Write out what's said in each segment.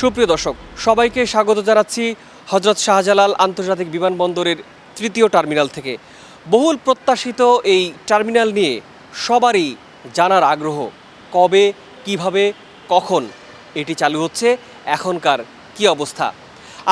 সুপ্রিয় দর্শক, সবাইকে স্বাগত জানাচ্ছি হজরত শাহজালাল আন্তর্জাতিক বিমানবন্দরের তৃতীয় টার্মিনাল থেকে। বহুল প্রত্যাশিত এই টার্মিনাল নিয়ে সবারই জানার আগ্রহ, কবে, কীভাবে, কখন এটি চালু হচ্ছে, এখনকার কি অবস্থা?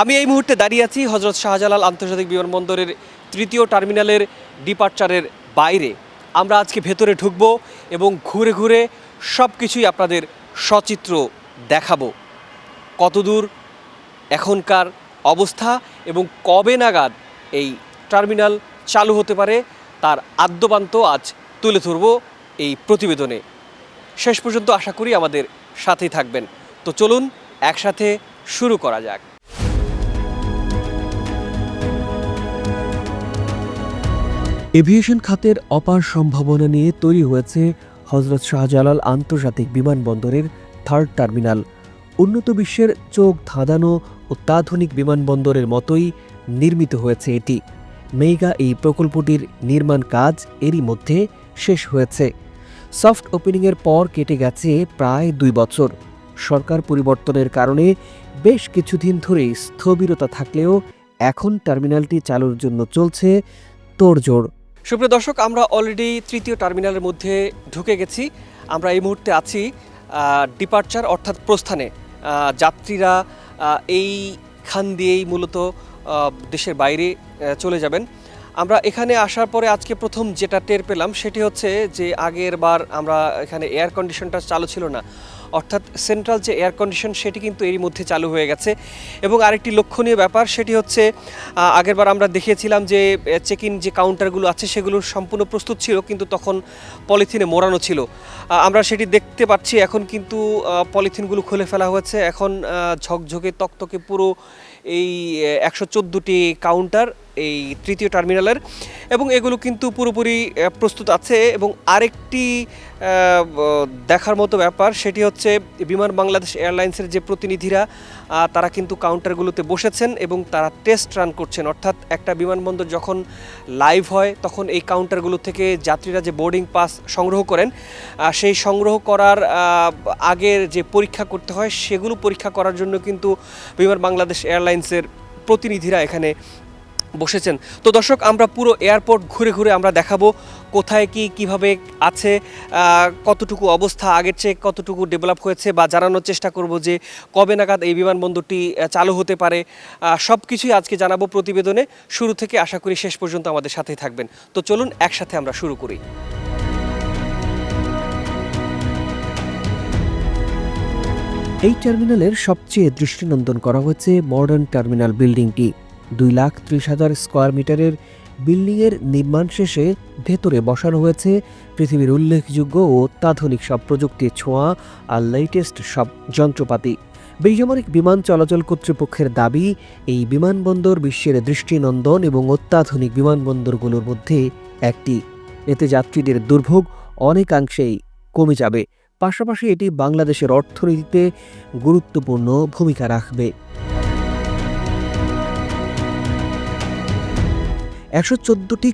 আমি এই মুহূর্তে দাঁড়িয়ে আছি হজরত শাহজালাল আন্তর্জাতিক বিমানবন্দরের তৃতীয় টার্মিনালের ডিপার্চারের বাইরে। আমরা আজকে ভেতরে ঢুকবো এবং ঘুরে ঘুরে সব কিছুই আপনাদের সচিত্র দেখাবো। কতদূর এখনকার অবস্থা এবং কবে নাগাদ এই টার্মিনাল চালু হতে পারে তার আদ্যপান্ত আজ তুলে ধরব এই প্রতিবেদনে। শেষ পর্যন্ত আশা করি আমাদের সাথেই থাকবেন। তো চলুন, একসাথে শুরু করা যাক। এভিয়েশন খাতের অপার সম্ভাবনা নিয়ে তৈরি হয়েছে হজরত শাহজালাল আন্তর্জাতিক বিমানবন্দরের থার্ড টার্মিনাল। উন্নত বিশ্বের চোখ ধাঁধানো অত্যাধুনিক বিমানবন্দরের মতোই নির্মিত হয়েছে এটি। মেগা এই প্রকল্পটির নির্মাণ কাজ এরই মধ্যে শেষ হয়েছে। সফট ওপেনিংয়ের পর কেটে গেছে প্রায় দুই বছর। সরকার পরিবর্তনের কারণে বেশ কিছুদিন ধরেই স্থবিরতা থাকলেও এখন টার্মিনালটি চালুর জন্য চলছে তোড়জোড়। সুপ্রিয় দর্শক, আমরা অলরেডি তৃতীয় টার্মিনালের মধ্যে ঢুকে গেছি। আমরা এই মুহূর্তে আছি ডিপার্চার অর্থাৎ প্রস্থানে। যাত্রীরা এইখান দিয়েই মূলত দেশের বাইরে চলে যাবেন। আমরা এখানে আসার পরে আজকে প্রথম যেটা টের পেলাম সেটি হচ্ছে যে আগের বার আমরা এখানে এয়ার কন্ডিশনটা চালু ছিল না। অর্থাৎ সেন্ট্রাল যে এয়ার কন্ডিশন সেটি কিন্তু এরই মধ্যে চালু হয়ে গেছে। এবং আরেকটি লক্ষণীয় ব্যাপার সেটি হচ্ছে আগেরবার আমরা দেখিয়েছিলাম যে চেক ইন যে কাউন্টারগুলো আছে সেগুলো সম্পূর্ণ প্রস্তুত ছিল কিন্তু তখন পলিথিনে মোড়ানো ছিল। আমরা সেটি দেখতে পাচ্ছি এখন কিন্তু পলিথিনগুলো খুলে ফেলা হয়েছে। এখন ঝকঝকে তকতকে পুরো এই একশো চোদ্দোটি কাউন্টার এই তৃতীয় টার্মিনালের এবং এগুলো কিন্তু পুরোপুরি প্রস্তুত আছে এবং আরেকটি দেখার মতো ব্যাপার। সেটি হচ্ছে বিমান বাংলাদেশ এয়ারলাইন্সের যে প্রতিনিধিরা তারা কিন্তু কাউন্টারগুলোতে বসেছেন এবং তারা টেস্ট রান করছেন। অর্থাৎ একটা বিমানবন্দর যখন লাইভ হয়, তখন এই কাউন্টারগুলো থেকে যাত্রীরা যে বোর্ডিং পাস সংগ্রহ করেন সেই সংগ্রহ করার আগের যে পরীক্ষা করতে হয়, সেগুলো পরীক্ষা করার জন্য কিন্তু বিমান বাংলাদেশ এয়ারলাইন্সের প্রতিনিধিরা এখানে বসেছেন। তো দর্শক, আমরা পুরো এয়ারপোর্ট ঘুরে ঘুরে আমরা দেখাবো কোথায় কি, কীভাবে আছে কতটুকু অবস্থা আগের চেয়ে কতটুকু ডেভেলপ হয়েছে বা জানানোর চেষ্টা করব যে কবে নাগাদ এই বিমানবন্দরটি চালু হতে পারে। সব কিছুই আজকে জানাব প্রতিবেদনে। শুরু থেকে আশা করি শেষ পর্যন্ত আমাদের সাথেই থাকবেন। তো চলুন, একসাথে আমরা শুরু করি। এই টার্মিনালের সবচেয়ে দৃষ্টিনন্দন করা হয়েছে মডার্ন টার্মিনাল বিল্ডিংটি দুই লাখ ত্রিশ হাজার স্কোয়ার মিটারের বিল্ডিংয়ের নির্মাণ শেষে ভেতরে বসানো হয়েছে পৃথিবীর উল্লেখযোগ্য ও অত্যাধুনিক সব প্রযুক্তির ছোঁয়া আর লেটেস্ট সব যন্ত্রপাতি। বেসামরিক বিমান চলাচল কর্তৃপক্ষের দাবি, এই বিমানবন্দর বিশ্বের দৃষ্টিনন্দন এবং অত্যাধুনিক বিমানবন্দরগুলোর মধ্যে একটি। এতে যাত্রীদের দুর্ভোগ অনেকাংশেই কমে যাবে। পাশাপাশি এটি বাংলাদেশের অর্থনীতিতে গুরুত্বপূর্ণ ভূমিকা রাখবে। একশো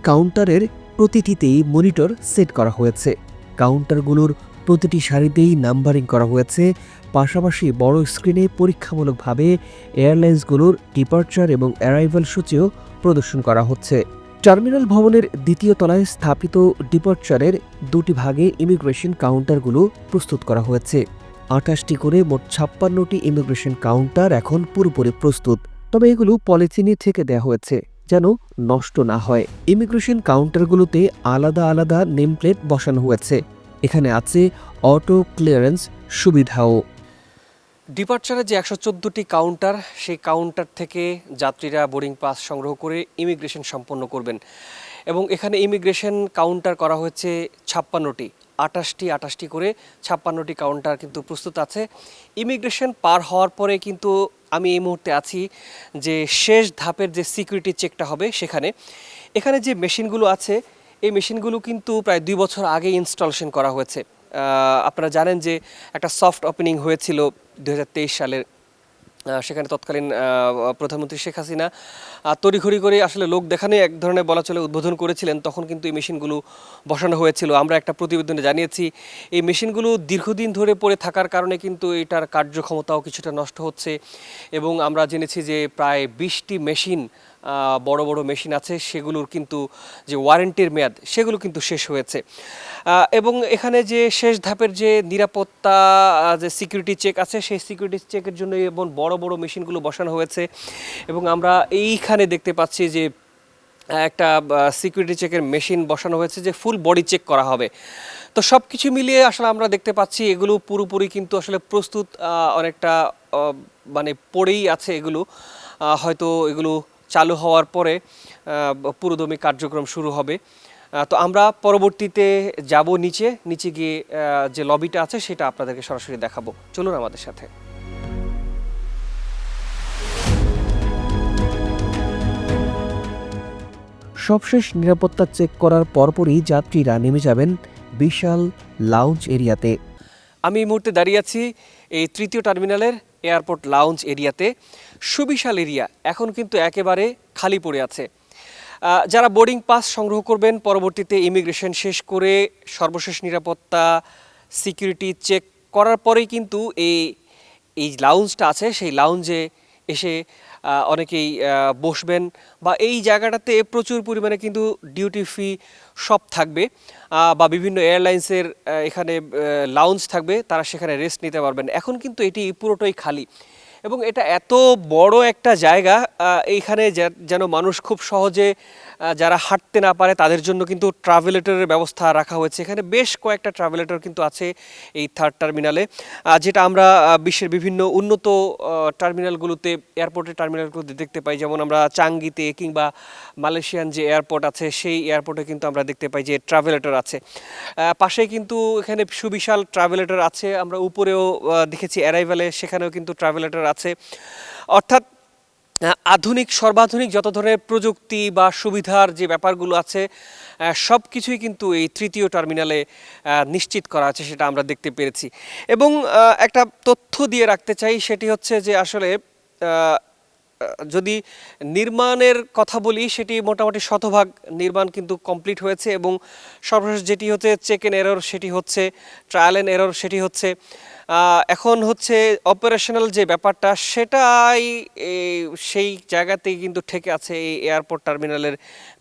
কাউন্টারের প্রতিটিতেই মনিটর সেট করা হয়েছে। কাউন্টারগুলোর প্রতিটি সারিতেই নাম্বারিং করা হয়েছে। পাশাপাশি বড় স্ক্রিনে পরীক্ষামূলকভাবে এয়ারলাইন্সগুলোর ডিপার্চার এবং অ্যারাইভাল সূচিও প্রদর্শন করা হচ্ছে। টার্মিনাল ভবনের দ্বিতীয় তলায় স্থাপিত ডিপার্চারের দুটি ভাগে ইমিগ্রেশন কাউন্টারগুলো প্রস্তুত করা হয়েছে। আঠাশটি করে মোট ছাপ্পান্নটি ইমিগ্রেশন কাউন্টার এখন পুরোপুরি প্রস্তুত, তবে এগুলো পলিথিনে থেকে দেওয়া হয়েছে। যেন নষ্ট না হয়। ইমিগ্রেশন কাউন্টারগুলোতে আলাদা আলাদা নেম প্লেট বসানো হয়েছে। এখানে আছে অটো ক্লিয়ারেন্স সুবিধাও। ডিপার্চারে যে একশো চোদ্দোটি কাউন্টার, সেই কাউন্টার থেকে যাত্রীরা বোর্ডিং পাস সংগ্রহ করে ইমিগ্রেশন সম্পন্ন করবেন। এবং এখানে ইমিগ্রেশন কাউন্টার করা হয়েছে ছাপ্পান্নটি, আটাশটি আটাশটি করে ছাপ্পান্নটি কাউন্টার কিন্তু প্রস্তুত আছে। ইমিগ্রেশন পার হওয়ার পরে কিন্তু আমি এই মুহূর্তে আছি যে শেষ ধাপের যে সিকিউরিটি চেকটা হবে সেখানে। এখানে যে মেশিনগুলো আছে, এই মেশিনগুলো কিন্তু প্রায় দুই বছর আগে ইনস্টলেশন করা হয়েছে। আপনারা জানেন যে একটা সফট ওপেনিং হয়েছিল দু হাজার তেইশ সালের সেখানে তৎকালীন প্রধানমন্ত্রী শেখ হাসিনা তড়িঘড়ি করে আসলে লোক দেখানে এক ধরনের বলা চলে উদ্বোধন করেছিলেন, তখন কিন্তু এই মেশিনগুলো বসানো হয়েছিল। আমরা একটা প্রতিবেদনে জানিয়েছি, এই মেশিনগুলো দীর্ঘদিন ধরে পড়ে থাকার কারণে কিন্তু এটার কার্যক্ষমতাও কিছুটা নষ্ট হচ্ছে এবং আমরা জেনেছি যে প্রায় বিশটি মেশিন বড় বড় মেশিন আছে, সেগুলোর কিন্তু যে ওয়ারেন্টির মেয়াদ, সেগুলো কিন্তু শেষ হয়েছে। এবং এখানে যে শেষ ধাপের যে নিরাপত্তা যে সিকিউরিটি চেক আছে, সেই সিকিউরিটি চেকের জন্য এবং বড় বড় মেশিনগুলো বসানো হয়েছে। এবং আমরা এইখানে দেখতে পাচ্ছি যে, একটা সিকিউরিটি চেকের মেশিন বসানো হয়েছে যে ফুল বডি চেক করা হবে। তো সব কিছু মিলিয়ে আসলে আমরা দেখতে পাচ্ছি, এগুলো পুরোপুরি কিন্তু আসলে প্রস্তুত অনেকটা মানে পড়েই আছে এগুলো। হয়তো এগুলো চালু হওয়ার পরে পুরোদমে কার্যক্রম শুরু হবে। তো আমরা পরবর্তীতে যাব নিচে নিচে গিয়ে যে লবিটা আছে সেটা আপনাদেরকে সরাসরি দেখাবো। চলুন আমাদের সাথে। সবশেষ নিরাপত্তা চেক করার পরপরই যাত্রীরা নেমে যাবেন বিশাল লাউঞ্জ এরিয়াতে। আমি এই মুহূর্তে দাঁড়িয়ে আছি এই তৃতীয় টার্মিনালের এয়ারপোর্ট লাউঞ্জ এরিয়াতে। সুবিশাল এরিয়া এখন কিন্তু একেবারে খালি পড়ে আছে। যারা বোর্ডিং পাস সংগ্রহ করবেন, পরবর্তীতে ইমিগ্রেশন শেষ করে সর্বশেষ নিরাপত্তা, সিকিউরিটি চেক করার পরেই কিন্তু এই এই লাউঞ্জটা আছে, সেই লাউঞ্জে এসে অনেকেই বসবেন বা এই জায়গাটাতে প্রচুর পরিমাণে কিন্তু ডিউটি ফ্রি শপ থাকবে। বা বিভিন্ন এয়ারলাইন্সের এখানে লাউঞ্জ থাকবে, তারা সেখানে রেস্ট নিতে পারবেন। এখন কিন্তু এটি পুরোটাই খালি। এবং এটা এত বড় একটা জায়গা এইখানে যেন মানুষ খুব সহজে যারা হাঁটতে না পারে তাদের জন্য কিন্তু ট্রাভেলেটরের ব্যবস্থা রাখা হয়েছে। এখানে বেশ কয়েকটা ট্রাভেলেটর কিন্তু আছে এই থার্ড টার্মিনালে যেটা আমরা বিশ্বের বিভিন্ন উন্নত টার্মিনালগুলোতে এয়ারপোর্টের টার্মিনালগুলোতে দেখতে পাই। যেমন আমরা চাঙ্গিতে কিংবা মালয়েশিয়ান যে এয়ারপোর্ট আছে, সেই এয়ারপোর্টে কিন্তু আমরা দেখতে পাই যে ট্রাভেলেটর আছে। পাশে কিন্তু এখানে সুবিশাল ট্রাভেলেটর আছে। আমরা উপরেও দেখেছি অ্যারাইভালে সেখানেও কিন্তু ট্রাভেলেটর আছে। অর্থাৎ আধুনিক, সর্বাধুনিক যত ধরনের প্রযুক্তি বা সুবিধার যে ব্যাপারগুলো আছে সব কিছুই কিন্তু এই তৃতীয় টার্মিনালে নিশ্চিত করা আছে, সেটা আমরা দেখতে পেরেছি। এবং একটা তথ্য দিয়ে রাখতে চাই, সেটি হচ্ছে যে আসলে যদি নির্মাণের কথা বলি, সেটি মোটামুটি শতভাগ নির্মাণ কিন্তু কমপ্লিট হয়েছে এবং সর্বশেষ যেটি হচ্ছে চেক এন এরর সেটি হচ্ছে ট্রায়াল এন এরর সেটি হচ্ছে এখন হচ্ছে অপারেশনাল যে ব্যাপারটা সেটাই সেই জায়গাতেই কিন্তু ঠেকে আছে এই এয়ারপোর্ট টার্মিনালের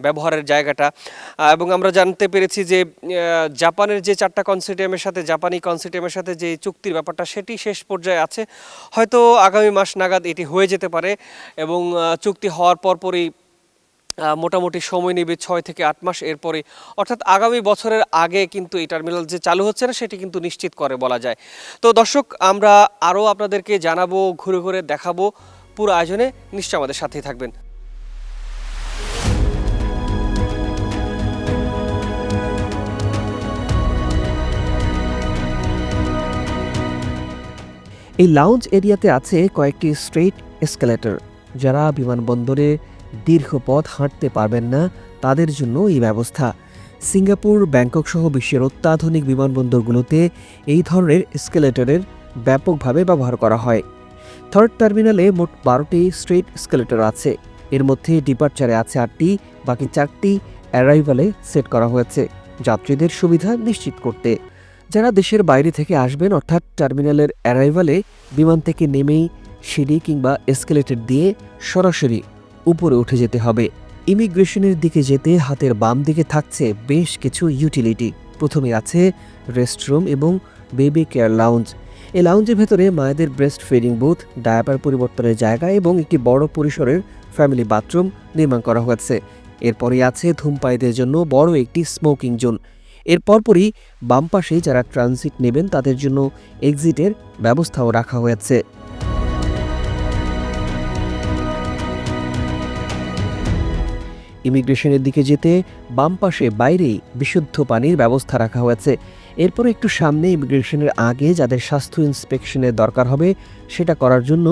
ব্যবহারের জায়গাটা। এবং আমরা জানতে পেরেছি যে জাপানের যে চারটা কনসিডিয়ামের সাথে, জাপানি কনসিডিয়ামের সাথে যে চুক্তির ব্যাপারটা সেটি শেষ পর্যায়ে আছে। হয়তো আগামী মাস নাগাদ এটি হয়ে যেতে পারে এবং চুক্তি হওয়ার পরপরই মোটামুটি সময় নেবে ছয় থেকে আট মাস এরপরে। অর্থাৎ আগামী বছরের আগে কিন্তু এই টার্মিনাল যে চালু হচ্ছে না, সেটি কিন্তু নিশ্চিত করে বলা যায়। তো দর্শক, আমরা আরও আপনাদেরকে জানাব, ঘুরে ঘুরে দেখাবো পুরো আয়োজনে। নিশ্চয় আমাদের সাথেই থাকবেন। এই লাউঞ্জ এরিয়াতে আছে কয়েকটি স্ট্রেট এসকেলেটর যারা বিমানবন্দরে দীর্ঘ পথ হাঁটতে পারবেন না তাদের জন্য এই ব্যবস্থা। সিঙ্গাপুর, ব্যাংকক সহ বিশ্বের অত্যাধুনিক বিমানবন্দরগুলোতে এই ধরনের এসকেলেটরের ব্যাপকভাবে ব্যবহার করা হয়। থার্ড টার্মিনালে মোট বারোটি স্ট্রেট স্কেলেটর আছে। এর মধ্যে ডিপার্চারে আছে আটটি, বাকি চারটি অ্যারাইভালে সেট করা হয়েছে যাত্রীদের সুবিধা নিশ্চিত করতে। যারা দেশের বাইরে থেকে আসবেন, অর্থাৎ টার্মিনালের অ্যারাইভালে বিমান থেকে নেমেই সিঁড়ি কিংবা এসকেলেটর দিয়ে সরাসরি উপরে উঠে যেতে হবে। ইমিগ্রেশনের দিকে যেতে হাতের বাম দিকে থাকছে বেশ কিছু ইউটিলিটি। প্রথমে আছে রেস্টরুম এবং বেবি কেয়ার লাউঞ্জ। এই লাউঞ্জের ভেতরে মায়েদের ব্রেস্ট ফিডিং বুথ, ডায়াপার পরিবর্তনের জায়গা এবং একটি বড় পরিসরের ফ্যামিলি বাথরুম নির্মাণ করা হয়েছে। এরপরে আছে ধূমপায়ীদের জন্য বড় একটি স্মোকিং জোন। এর পরপরই বাম পাশে যারা ট্রানজিট নেবেন তাদের জন্য এক্সিটের ব্যবস্থাও রাখা হয়েছে। ইমিগ্রেশনের দিকে যেতে বাম পাশে বাইরেই বিশুদ্ধ পানির ব্যবস্থা রাখা হয়েছে। এরপর একটু সামনে ইমিগ্রেশনের আগে যাদের স্বাস্থ্য ইন্সপেকশনের দরকার হবে, সেটা করার জন্য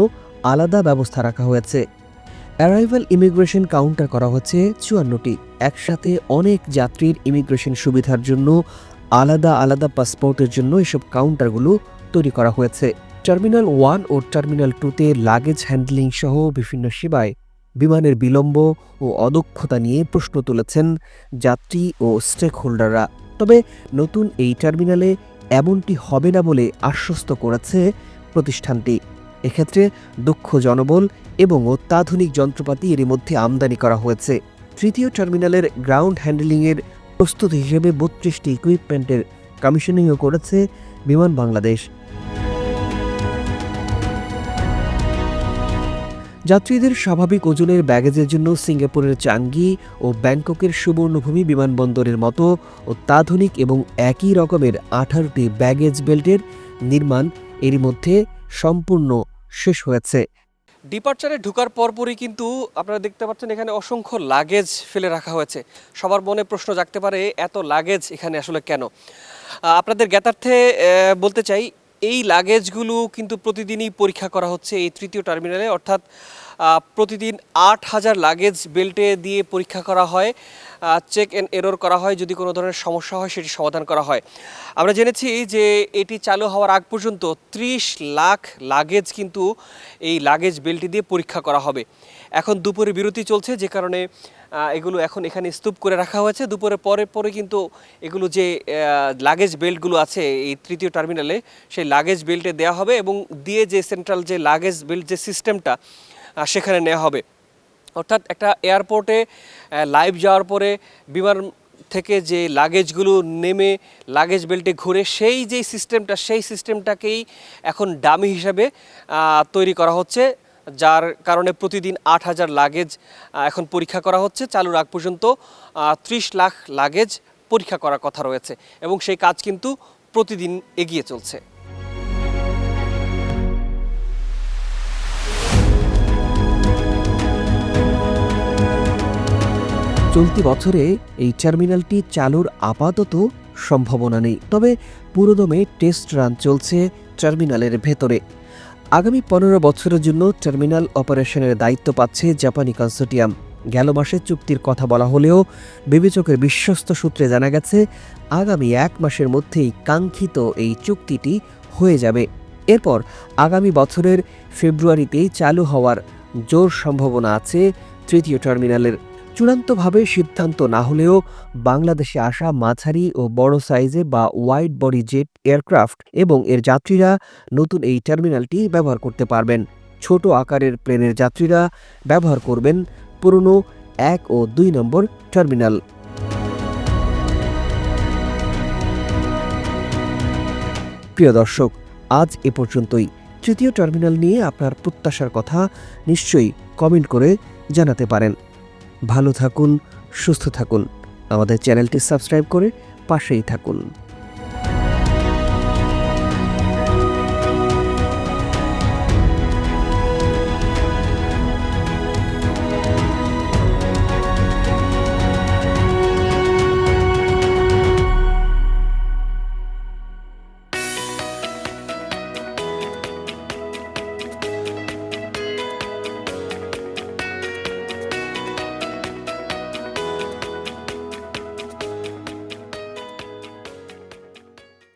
আলাদা ব্যবস্থা রাখা হয়েছে। অ্যারাইভাল ইমিগ্রেশন কাউন্টার করা হচ্ছে চুয়ান্নটি। একসাথে অনেক যাত্রীর ইমিগ্রেশন সুবিধার জন্য আলাদা আলাদা পাসপোর্টের জন্য এসব কাউন্টারগুলো তৈরি করা হয়েছে। টার্মিনাল ওয়ান ও টার্মিনাল টুতে লাগেজ হ্যান্ডলিং সহ বিভিন্ন সেবায় বিমানের বিলম্ব ও অদক্ষতা নিয়ে প্রশ্ন তুলেছেন যাত্রী ও স্টেক হোল্ডাররা তবে নতুন এই টার্মিনালে এমনটি হবে না বলে আশ্বস্ত করেছে প্রতিষ্ঠানটি। এক্ষেত্রে দক্ষ জনবল এবং অত্যাধুনিক যন্ত্রপাতি এর মধ্যে আমদানি করা হয়েছে। তৃতীয় টার্মিনালের গ্রাউন্ড হ্যান্ডেলিংয়ের প্রস্তুতি হিসেবে বত্রিশটি ইকুইপমেন্টের কমিশনিংও করেছে বিমান বাংলাদেশ। যাত্রীদের স্বাভাবিক ওজনের ব্যাগেজের জন্য সিঙ্গাপুরের চাঙ্গি ও ব্যাংককের সুবর্ণভূমি বিমানবন্দরের মতো অত্যাধুনিক এবং একই রকমের আঠারোটি ব্যাগেজ বেল্টের নির্মাণ এরই মধ্যে সম্পূর্ণ শেষ হয়েছে। ডিপার্চারে ঢুকার পরপরই কিন্তু আপনারা দেখতে পাচ্ছেন এখানে অসংখ্য লাগেজ ফেলে রাখা হয়েছে। সবার মনে প্রশ্ন জাগতে পারে, এত লাগেজ এখানে আসলে কেন? আপনাদের জ্ঞাতার্থে বলতে চাই এই লাগেজগুলো কিন্তু প্রতিদিনই পরীক্ষা করা হচ্ছে এই তৃতীয় টার্মিনালে অর্থাৎ প্রতিদিন আট হাজার লাগেজ বেল্টে দিয়ে পরীক্ষা করা হয় চেক অ্যান্ড এরর করা হয়, যদি কোনো ধরনের সমস্যা হয় সেটি সমাধান করা হয়। আমরা জেনেছি যে এটি চালু হওয়ার আগ পর্যন্ত ত্রিশ লাখ লাগেজ কিন্তু এই লাগেজ বেল্টে দিয়ে পরীক্ষা করা হবে। এখন দুপুরে বিরতি চলছে, যে কারণে এগুলো এখন এখানে স্তূপ করে রাখা হয়েছে। দুপুরে পরে পরে কিন্তু এগুলো যে লাগেজ বেল্টগুলো আছে এই তৃতীয় টার্মিনালে সেই লাগেজ বেল্টে দেওয়া হবে এবং দিয়ে যে সেন্ট্রাল যে লাগেজ বেল্ট যে সিস্টেমটা সেখানে নেওয়া হবে। অর্থাৎ একটা এয়ারপোর্টে লাইভ যাওয়ার পরে বিমান থেকে যে লাগেজগুলো নেমে লাগেজ বেল্টে ঘুরে সেই যে সিস্টেমটা সেই সিস্টেমটাকেই এখন ডামি হিসাবে তৈরি করা হচ্ছে। যার কারণে প্রতিদিন আট হাজার লাগেজ এখন পরীক্ষা করা হচ্ছে। চালুর আগ পর্যন্ত ত্রিশ লাখ লাগেজ পরীক্ষা করার কথা রয়েছে এবং সেই কাজ কিন্তু প্রতিদিন এগিয়ে চলছে। চলতি বছরে এই টার্মিনালটি চালুর আপাতত সম্ভাবনা নেই, তবে পুরোদমে টেস্ট রান চলছে টার্মিনালের ভেতরে। আগামী পনেরো বছরের জন্য টার্মিনাল অপারেশনের দায়িত্ব পাচ্ছে জাপানি কনসোর্টিয়াম। গেল মাসে চুক্তির কথা বলা হলেও বিবেচকের বিশ্বস্ত সূত্রে জানা গেছে, আগামী এক মাসের মধ্যেই কাঙ্ক্ষিত এই চুক্তিটি হয়ে যাবে। এরপর আগামী বছরের ফেব্রুয়ারিতেই চালু হওয়ার জোর সম্ভাবনা আছে তৃতীয় টার্মিনালের। চূড়ান্তভাবে সিদ্ধান্ত না হলেও বাংলাদেশে আসা মাঝারি ও বড় সাইজে বা ওয়াইড বডি জেট এয়ারক্রাফট এবং এর যাত্রীরা নতুন এই টার্মিনালটি ব্যবহার করতে পারবেন। ছোট আকারের প্লেনের যাত্রীরা ব্যবহার করবেন পুরনো এক ও দুই নম্বর টার্মিনাল। প্রিয় দর্শক, আজ এ পর্যন্তই। তৃতীয় টার্মিনাল নিয়ে আপনার প্রত্যাশার কথা নিশ্চয়ই কমেন্ট করে জানাতে পারেন। ভালো থাকুন সুস্থ থাকুন। আমাদের চ্যানেলটি সাবস্ক্রাইব করে পাশেই থাকুন।